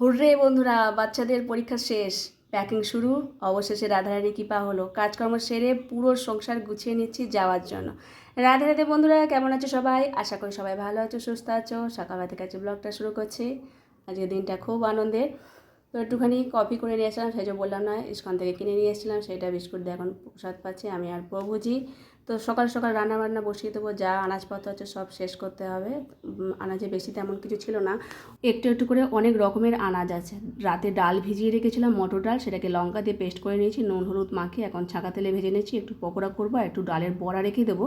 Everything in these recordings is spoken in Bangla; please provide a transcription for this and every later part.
হুররে বন্ধুরা, বাচ্চাদের পরীক্ষা শেষ। প্যাকিং শুরু। অবশেষে রাধারানী কৃপা হলো। কাজকর্ম সেরে পুরো সংসার গুছিয়ে নিচ্ছি যাওয়ার জন্য। রাধে বন্ধুরা, কেমন আছো সবাই? আশা করি সবাই ভালো আছো, সুস্থ আছো। সকালবেলা থেকে আজকে ব্লগটা শুরু করছি। আজকের দিনটা খুব আনন্দের। তো একটুখানি কফি করে নিয়ে আসলাম, সেই যে বললাম না, ইস্কন থেকে কিনে নিয়ে এসেছিলাম, সেটা বিস্কুট দিয়ে এখন প্রসাদ পাচ্ছি, আমি আর প্রভুজি। তো সকাল সকাল রান্না বান্না বসিয়ে দেবো, যা আনাজপত্র আছে সব শেষ করতে হবে। আনাজে বেশি তেমন কিছু ছিল না। একটু একটু করে অনেক রকমের আনাজ আছে। রাতে ডাল ভিজিয়ে রেখেছিলাম, মটর ডাল, সেটাকে লঙ্কা দিয়ে পেস্ট করে নিয়েছি, নুন, হলুদ মাখিয়ে এখন ছাঁকা তেলে ভেজে নিয়েছি, একটু পকোড়া করব একটু ডালের বড়া রেখে দেবো।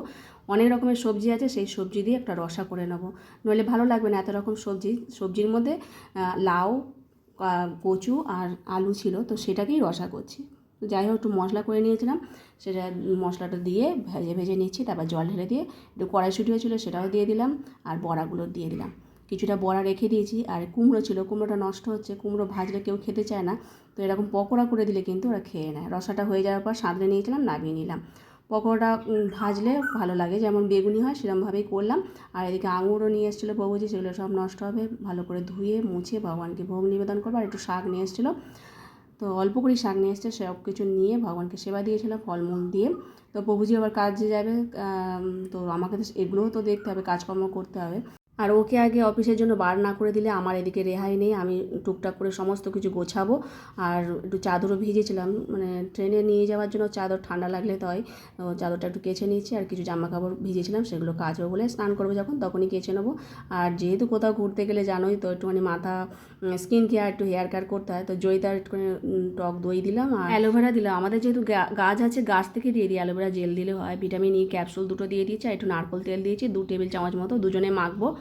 অনেক রকমের সবজি আছে, সেই সবজি দিয়ে একটা রসা করে নেব। নইলে ভালো লাগবে না এত রকম সবজি। সবজির মধ্যে লাউ কচু আর আলু ছিল, তো সেটাকেই রসা করছি। তো যাই হোক, একটু মশলা করে নিয়েছিলাম, সেটা মশলাটা দিয়ে ভেজে ভেজে নিচ্ছি, তারপর জল ঢেলে দিয়ে একটু কড়াইশুটি হয়েছিলো সেটাও দিয়ে দিলাম, আর বড়াগুলো দিয়ে দিলাম। কিছুটা বড়া রেখে দিয়েছি, আর কুমড়ো ছিল, কুমড়োটা নষ্ট হচ্ছে, কুমড়ো ভাজলে কেউ খেতে চায় না, তো এরকম পকোড়া করে দিলে কিন্তু ওরা খেয়ে নেয়। রসাটা হয়ে যাওয়ার পর সাঁতরে নিয়েছিলাম, নামিয়ে নিলাম। পকোড়া ভাজলে ভালো লাগে। যেমন বেগুনি হয় সেরকমভাবেই করলাম। আর এদিকে আঙুরও নিয়ে এসেছিল প্রভুজি সেগুলো সব নষ্ট হবে। ভালো করে ধুয়ে, মুছে ভগবানকে ভোগ নিবেদন করব। আর একটু শাক নিয়ে এসেছিল। তো অল্প করেই শাক নিয়ে এসছে, সব কিছু নিয়ে ভগবানকে সেবা দিয়েছিলাম, ফলমূল দিয়ে। তো প্রভুজি আবার কাজে যাবে তো আমাকে তো এগুলোও তো দেখতে হবে, কাজকর্ম করতে হবে। আর ওকে আগে অফিসের জন্য বার না করে দিলে আমার এদিকে রেহাই নেই, আমি টুকটাক করে সমস্ত কিছু গোছাবো। আর একটু চাদরও ভিজেছিলাম মানে ট্রেনে নিয়ে যাওয়ার জন্য চাদর ঠান্ডা লাগলে তো হয়। তো চাদরটা একটু কেচে নিয়েছি, আর কিছু জামা কাপড় ভিজেছিলাম, সেগুলো কাচবো বলে স্নান করব যখন, তখনই কেচে নেব। আর যেহেতু কোথাও ঘুরতে গেলে জানোই তো, একটুখানি মাথা স্কিন কেয়ার একটু হেয়ার কেয়ার করতে হয়, তো জয়িতার একটুখানি টক দই দিলাম আর অ্যালোভেরা দিলাম। আমাদের যেহেতু গাছ আছে, গাছ থেকে দিয়ে দিই, অ্যালোভেরা জেল দিলে হয়। ভিটামিন ই ক্যাপসুল দুটো দিয়ে দিয়েছি, আর একটু নারকল তেল দিয়েছি, দু টেবিল চামচ মতো, দুজনে মাখবো।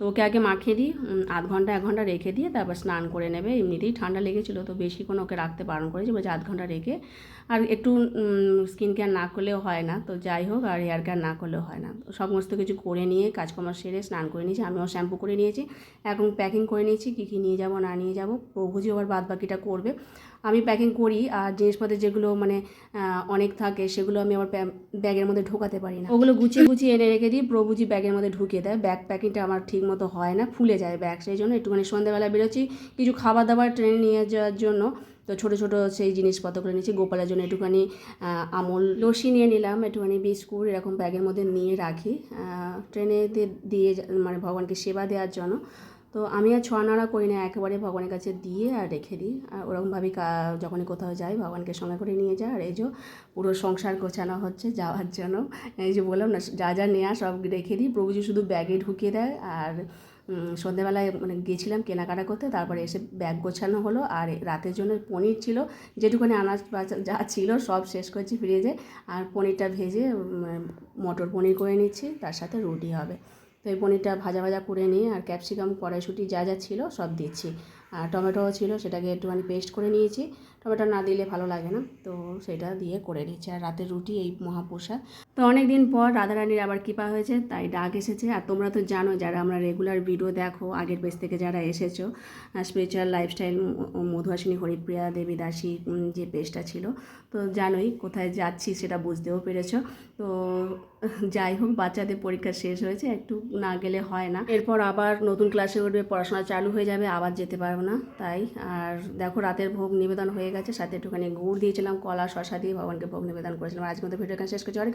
তো ওকে আগে মাখিয়ে দিই আধ ঘণ্টা, এক ঘণ্টা রেখে দিয়ে তারপর স্নান করে নেবে। এমনিতেই ঠান্ডা লেগেছিলো, তো বেশিক্ষণ ওকে রাখতে বারণ করেছি, বলছে আধ ঘণ্টা রেখে। আর একটু স্কিন কেয়ার না করলেও হয় না, তো যাই হোক, আর হেয়ার কেয়ার না করলেও হয় না। সমস্ত কিছু করে নিয়ে, কাজকর্ম সেরে স্নান করে নিয়েছি, আমিও শ্যাম্পু করে নিয়েছি, এখন প্যাকিং করে নিয়েছি, কী কী নিয়ে যাব, না নিয়ে যাব, প্রভুজি আবার বাদ বাকিটা করবে। আমি প্যাকিং করি, আর জিনিসপত্র যেগুলো মানে অনেক থাকে, সেগুলো আমি প্যা- ব্যাগের মধ্যে ঢোকাতে পারি না। ওগুলো গুছিয়ে গুছিয়ে এনে রেখে দিই, প্রভুজি ব্যাগের মধ্যে ঢুকিয়ে দেয়। ব্যাগ প্যাকিংটা আমার ঠিক মতো হয় না, ফুলে যায় ব্যাগ। সেই জন্য একটুখানি সন্ধ্যেবেলা বেরোচ্ছি, কিছু খাবার দাবার ট্রেনে নিয়ে যাওয়ার জন্য। তো ছোটো ছোটো সেই জিনিসপত্র করে নিয়েছি গোপালের জন্য একটুখানি আমল লসি নিয়ে নিলাম, একটুখানি বিস্কুট এরকম ব্যাগের মধ্যে নিয়ে রাখি। ট্রেনেতে ট্রেনে দিয়ে- মানে ভগবানকে সেবা দেওয়ার জন্য। তো আমি আর ছোঁয়া নাড়া করি না, একেবারে ভগবানের কাছে দিয়ে আর রেখে দিই। আর ওরকমভাবেই যখনই কোথাও যাই, ভগবানকে সঙ্গে করে নিয়ে যায় আর এই যে পুরো সংসার গোছানো হচ্ছে যাওয়ার জন্য। এই যে বললাম না, যা যা নেওয়া সব রেখে দিই। প্রভুজি শুধু ব্যাগে ঢুকিয়ে দেয়। আর সন্ধেবেলায় মানে গেছিলাম কেনাকাটা করতে। তারপরে এসে ব্যাগ গোছানো হলো। আর রাতের জন্য পনির ছিল। যেটুকুনি আনাজ যা ছিল সব শেষ করছি ফ্রিজে। আর পনিরটা ভেজে মটর পনির করে নিচ্ছি। তার সাথে রুটি হবে। তো এই পনিরটা ভাজা ভাজা করে নিয়ে আর ক্যাপসিকাম, কড়াইশুঁটি যা যা ছিল সব দিচ্ছি। আর টমেটো ছিল, সেটাকে একটুখানি পেস্ট করে নিয়েছি। টমেটো না দিলে ভালো লাগে না, তো সেটা দিয়ে করে নিচ্ছি আর রাতের রুটি, এই মহাপ্রসাদ। তো অনেক দিন পর রাধারানীর আবার কৃপা হয়েছে, তাই ডাক এসেছে। আর তোমরা তো জানো যারা আমরা রেগুলার ভিডিও দেখো, আগের বেস থেকে যারা এসেছ স্পিরিচুয়াল লাইফস্টাইল মধুহাসিনী, হরিপ্রিয়া, দেবী, দাসী যে পেজটা ছিল, তো জানোই কোথায় যাচ্ছি সেটা বুঝতেও পেরেছ। তো যাই হোক, বাচ্চাদের পরীক্ষা শেষ হয়েছে, একটু না গেলে হয় না। এরপর আবার নতুন ক্লাসে উঠবে, পড়াশোনা চালু হয়ে যাবে, আবার যেতে পারব না, তাই। আর দেখো, রাতের ভোগ নিবেদন হয়ে গেছে, সাথে একটুখানি গুড় দিয়েছিলাম, কলা শশা দিয়ে ভগবানকে ভোগ নিবেদন করেছিলাম। আজকে মতো ভিডিও শেষ করছি। অনেক